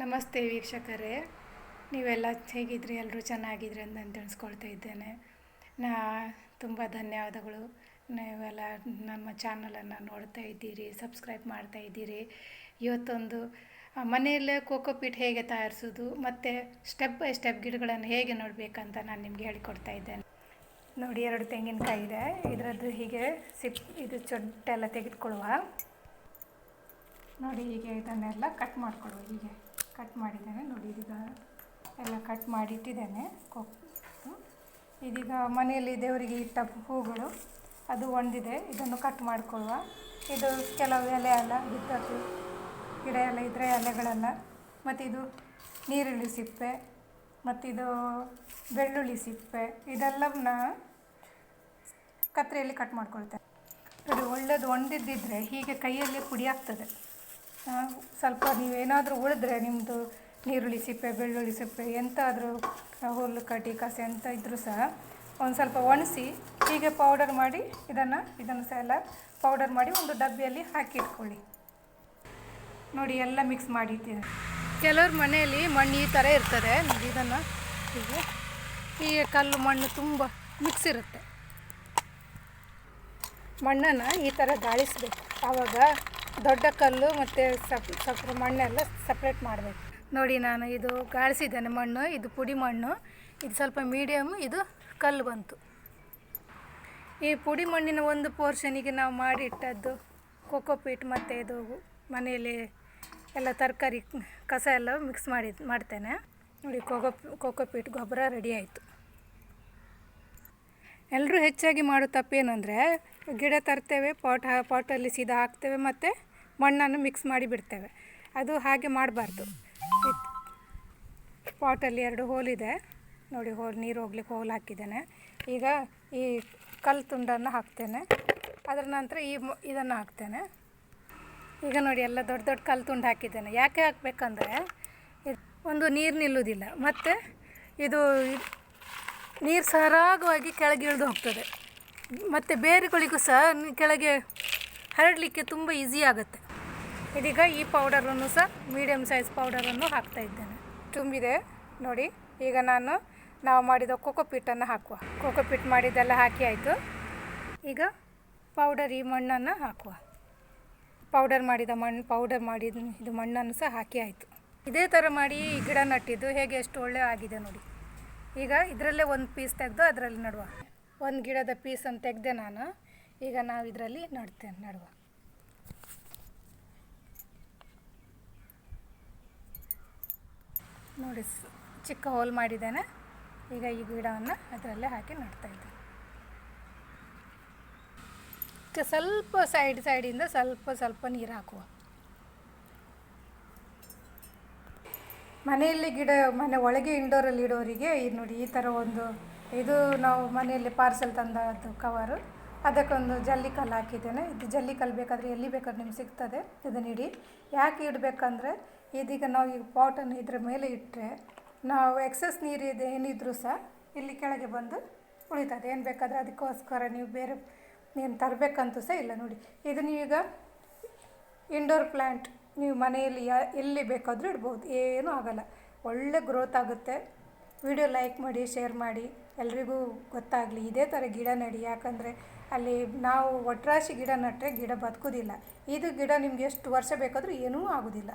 ನಮಸ್ತೆ ವೀಕ್ಷಕರೇ. ನೀವೆಲ್ಲ ಹೇಗಿದ್ರಿ? ಎಲ್ಲರೂ ಚೆನ್ನಾಗಿದ್ರಿ ಅಂತ ನಾನು ತಿಳಿಸ್ಕೊಳ್ತಾ ಇದ್ದೇನೆ. ನಾ ತುಂಬ ಧನ್ಯವಾದಗಳು. ನೀವೆಲ್ಲ ನಮ್ಮ ಚಾನಲನ್ನು ನೋಡ್ತಾ ಇದ್ದೀರಿ, ಸಬ್ಸ್ಕ್ರೈಬ್ ಮಾಡ್ತಾ ಇದ್ದೀರಿ. ಇವತ್ತೊಂದು ಮನೆಯಲ್ಲೇ ಕೋಕೋಪೀಟ್ ಹೇಗೆ ತಯಾರಿಸೋದು, ಮತ್ತು ಸ್ಟೆಪ್ ಬೈ ಸ್ಟೆಪ್ ಗಿಡಗಳನ್ನು ಹೇಗೆ ನೋಡಬೇಕಂತ ನಾನು ನಿಮಗೆ ಹೇಳಿಕೊಡ್ತಾ ಇದ್ದೇನೆ. ನೋಡಿ, ಎರಡು ತೆಂಗಿನಕಾಯಿ ಇದೆ. ಇದರದ್ದು ಹೀಗೆ ಸಿಪ್, ಇದು ಚೊಟ್ಟೆಲ್ಲ ತೆಗೆದುಕೊಳ್ಳುವ. ನೋಡಿ, ಹೀಗೆ ಇದನ್ನೆಲ್ಲ ಕಟ್ ಮಾಡಿಕೊಡುವ ಹೀಗೆ. ಕಟ್ ಮಾಡಿದ್ದೇನೆ. ನೋಡಿ, ಇದೀಗ ಎಲ್ಲ ಕಟ್ ಮಾಡಿಟ್ಟಿದ್ದೇನೆ ಕೊ ಇದೀಗ ಮನೆಯಲ್ಲಿ ದೇವರಿಗೆ ಇಟ್ಟ ಹೂಗಳು ಅದು ಒಂದಿದೆ. ಇದನ್ನು ಕಟ್ ಮಾಡಿಕೊಳ್ಳುವ. ಇದು ಕೆಲವು ಎಲೆ ಎಲ್ಲ ಬಿದ್ದದ್ದು ಗಿಡ ಎಲ್ಲ ಇದ್ರೆ ಎಲೆಗಳೆಲ್ಲ. ಮತ್ತು ಇದು ನೀರುಳ್ಳಿ ಸಿಪ್ಪೆ ಮತ್ತಿದು ಬೆಳ್ಳುಳ್ಳಿ ಸಿಪ್ಪೆ, ಇದೆಲ್ಲವನ್ನ ಕತ್ತರಿಯಲ್ಲಿ ಕಟ್ ಮಾಡ್ಕೊಳ್ತೇನೆ. ಅದು ಒಳ್ಳೆಯದು ಒಂದಿದ್ದಿದ್ರೆ ಹೀಗೆ ಕೈಯಲ್ಲಿ ಪುಡಿ ಆಗ್ತದೆ. ಸ್ವಲ್ಪ ನೀವೇನಾದರೂ ಉಳಿದ್ರೆ ನಿಮ್ಮದು ನೀರುಳ್ಳಿ ಸಿಪ್ಪೆ, ಬೆಳ್ಳುಳ್ಳಿ ಸಿಪ್ಪೆ ಎಂತಾದರೂ ಹುಲ್ಲು ಕಟ್ಟಿ ಕಸ ಎಂತ ಇದ್ದರೂ ಸಹ ಒಂದು ಸ್ವಲ್ಪ ಒಣಸಿ, ಹೀಗೆ ಪೌಡರ್ ಮಾಡಿ ಇದನ್ನು ಇದನ್ನು ಸಹ ಎಲ್ಲ ಪೌಡರ್ ಮಾಡಿ ಒಂದು ಡಬ್ಬಿಯಲ್ಲಿ ಹಾಕಿ ಇಟ್ಕೊಳ್ಳಿ. ನೋಡಿ ಎಲ್ಲ ಮಿಕ್ಸ್ ಮಾಡಿ ಇಟ್ಟಿದೆ ಕೆಲವ್ರ ಮನೆಯಲ್ಲಿ ಮಣ್ಣು ಈ ಥರ ಇರ್ತದೆ. ಇದನ್ನು ಹೀಗೆ ಹೀಗೆ ಕಲ್ಲು ಮಣ್ಣು ತುಂಬ ಮಿಕ್ಸ್ ಇರುತ್ತೆ. ಮಣ್ಣನ್ನು ಈ ಥರ ಗಾಳಿಸ್ಬೇಕು ಆವಾಗ ದೊಡ್ಡ ಕಲ್ಲು ಮತ್ತು ಸಪ್ ಸಪ್ರ ಮಣ್ಣೆಲ್ಲ ಸಪ್ರೇಟ್ ಮಾಡಬೇಕು. ನೋಡಿ ನಾನು ಇದು ಗಾಳಿಸಿದ್ದೇನೆ ಮಣ್ಣು, ಇದು ಪುಡಿ ಮಣ್ಣು, ಇದು ಸ್ವಲ್ಪ ಮೀಡಿಯಮ್ ಇದು ಕಲ್ಲು ಬಂತು. ಈ ಪುಡಿ ಮಣ್ಣಿನ ಒಂದು ಪೋರ್ಷನಿಗೆ ನಾವು ಮಾಡಿಟ್ಟದ್ದು ಕೋಕೋಪೀಟ್ ಮತ್ತು ಇದು ಮನೆಯಲ್ಲಿ ಎಲ್ಲ ತರಕಾರಿ, ಕಸ ಎಲ್ಲ ಮಿಕ್ಸ್ ಮಾಡಿ ಮಾಡ್ತೇನೆ. ನೋಡಿ ಕೋಕೋ ಪೀಟ್ ಗೊಬ್ಬರ ರೆಡಿ ಆಯಿತು. ಎಲ್ಲರೂ ಹೆಚ್ಚಾಗಿ ಮಾಡೋ ತಪ್ಪೇನೆಂದರೆ ಗಿಡ ತರ್ತೇವೆ ಪಾಟ್ ಹಾ ಪಾಟಲ್ಲಿ ಸೀದಾ ಹಾಕ್ತೇವೆ ಮತ್ತು ಮಣ್ಣನ್ನು ಮಿಕ್ಸ್ ಮಾಡಿ ಬಿಡ್ತೇವೆ. ಅದು ಹಾಗೆ ಮಾಡಬಾರ್ದು. ಪಾಟಲ್ಲಿ ಎರಡು ಹೋಲಿದೆ ನೋಡಿ ಹೋಲ್ ನೀರು ಹೋಗ್ಲಿಕ್ಕೆ ಹೋಲ್ ಹಾಕಿದ್ದೇನೆ. ಈಗ ಈ ಕಲ್ಲು ತುಂಡನ್ನು ಹಾಕ್ತೇನೆ. ಅದರ ನಂತರ ಈ ಇದನ್ನು ಹಾಕ್ತೇನೆ. ಈಗ ನೋಡಿ ಎಲ್ಲ ದೊಡ್ಡ ದೊಡ್ಡ ಕಲ್ಲು ತುಂಡು ಹಾಕಿದ್ದೇನೆ. ಯಾಕೆ ಹಾಕಬೇಕಂದ್ರೆ ಒಂದು ನೀರು ನಿಲ್ಲುವುದಿಲ್ಲ ಮತ್ತು ಇದು ನೀರು ಸರಾಗವಾಗಿ ಕೆಳಗೆ ಇಳಿದು ಹೋಗ್ತದೆ. ಮತ್ತು ಬೇರುಗಳಿಗೂ ಸಹ ಕೆಳಗೆ ಹರಡಲಿಕ್ಕೆ ತುಂಬ ಈಸಿ ಆಗುತ್ತೆ. ಇದೀಗ ಈ ಪೌಡರನ್ನು ಸಹ ಮೀಡಿಯಮ್ ಸೈಜ್ ಪೌಡರನ್ನು ಹಾಕ್ತಾ ಇದ್ದೇನೆ. ತುಂಬಿದೆ, ನೋಡಿ. ಈಗ ನಾನು, ನಾವು ಮಾಡಿದ ಕೋಕೋಪೀಟನ್ನು ಹಾಕುವ. ಕೋಕೋಪೀಟ್ ಮಾಡಿದ್ದೆಲ್ಲ ಹಾಕಿ ಆಯಿತು. ಈಗ ಪೌಡರ್ ಈ ಮಣ್ಣನ್ನು ಹಾಕುವ. ಪೌಡರ್ ಮಾಡಿದ ಮಣ್ಣು ಪೌಡರ್ ಮಾಡಿದ ಇದು ಮಣ್ಣನ್ನು ಸಹ ಹಾಕಿ ಆಯಿತು. ಇದೇ ಥರ ಮಾಡಿ ಈ ಗಿಡ ನಟ್ಟಿದ್ದು ಹೇಗೆ ಎಷ್ಟು ಒಳ್ಳೆ ಆಗಿದೆ ನೋಡಿ. ಈಗ ಇದರಲ್ಲೇ ಒಂದು ಪೀಸ್ ತೆಗೆದು ಅದರಲ್ಲಿ ನಡುವ. ಒಂದು ಗಿಡದ ಪೀಸನ್ನು ತೆಗೆದೆ ನಾನು. ಈಗ ನಾವು ಇದರಲ್ಲಿ ನಡ್ತೇನೆ, ನಡುವ. ನೋಡಿ ಚಿಕ್ಕ ಹೋಲ್ ಮಾಡಿದ್ದೇನೆ. ಈಗ ಈ ಗಿಡವನ್ನು ಅದರಲ್ಲೇ ಹಾಕಿ ಇದ್ದೇನೆ. ಸ್ವಲ್ಪ ಸೈಡ್ ಸೈಡಿಂದ ಸ್ವಲ್ಪ ಸ್ವಲ್ಪ ನೀರು ಹಾಕುವ. ಮನೆಯಲ್ಲಿ ಗಿಡ, ಮನೆ ಒಳಗೆ ಇಂಡೋರಲ್ಲಿ ಇಡೋರಿಗೆ ಇದು ನೋಡಿ, ಈ ಥರ ಒಂದು, ಇದು ನಾವು ಮನೆಯಲ್ಲಿ ಪಾರ್ಸೆಲ್ ತಂದದ್ದು ಕವರು ಅದಕ್ಕೊಂದು ಜಲ್ಲಿಕಲ್ಲು ಹಾಕಿದ್ದೇನೆ. ಇದು ಜಲ್ಲಿಕಲ್ಲು ಬೇಕಾದರೆ ಎಲ್ಲಿ ಬೇಕಾದ್ರೆ ನಿಮ್ಗೆ ಸಿಗ್ತದೆ. ಇದನ್ನ ಇಡಿ. ಯಾಕೆ ಇಡಬೇಕಂದ್ರೆ, ಇದೀಗ ನಾವು ಈಗ ಪಾಟನ್ನು ಇದ್ರ ಮೇಲೆ ಇಟ್ಟರೆ ನಾವು ಎಕ್ಸಸ್ ನೀರು ಇದೆ, ಏನಿದ್ರೂ ಸಹ ಇಲ್ಲಿ ಕೆಳಗೆ ಬಂದು ಉಳಿತದೆ. ಏನು ಬೇಕಾದರೆ ಅದಕ್ಕೋಸ್ಕರ ನೀವು ಬೇರೆ, ನೀನು ತರಬೇಕಂತೂ ಸಹ ಇಲ್ಲ ನೋಡಿ. ಇದು ನೀವೀಗ ಇಂಡೋರ್ ಪ್ಲ್ಯಾಂಟ್ ನೀವು ಮನೆಯಲ್ಲಿ ಯಾ ಎಲ್ಲಿ ಬೇಕಾದರೂ ಇಡ್ಬೋದು. ಏನೂ ಆಗಲ್ಲ. ಒಳ್ಳೆ ಗ್ರೋತ್ ಆಗುತ್ತೆ. ವಿಡಿಯೋ ಲೈಕ್ ಮಾಡಿ ಶೇರ್ ಮಾಡಿ. ಎಲ್ರಿಗೂ ಗೊತ್ತಾಗಲಿ. ಇದೇ ಥರ ಗಿಡ ನೆಡಿ. ಯಾಕಂದರೆ ಅಲ್ಲಿ ನಾವು ಒಟ್ರಾಶಿ ಗಿಡ ನಟ್ಟರೆ ಗಿಡ ಬದುಕೋದಿಲ್ಲ. ಇದು ಗಿಡ ನಿಮ್ಗೆ ಎಷ್ಟು ವರ್ಷ ಬೇಕಾದರೂ ಏನೂ ಆಗೋದಿಲ್ಲ.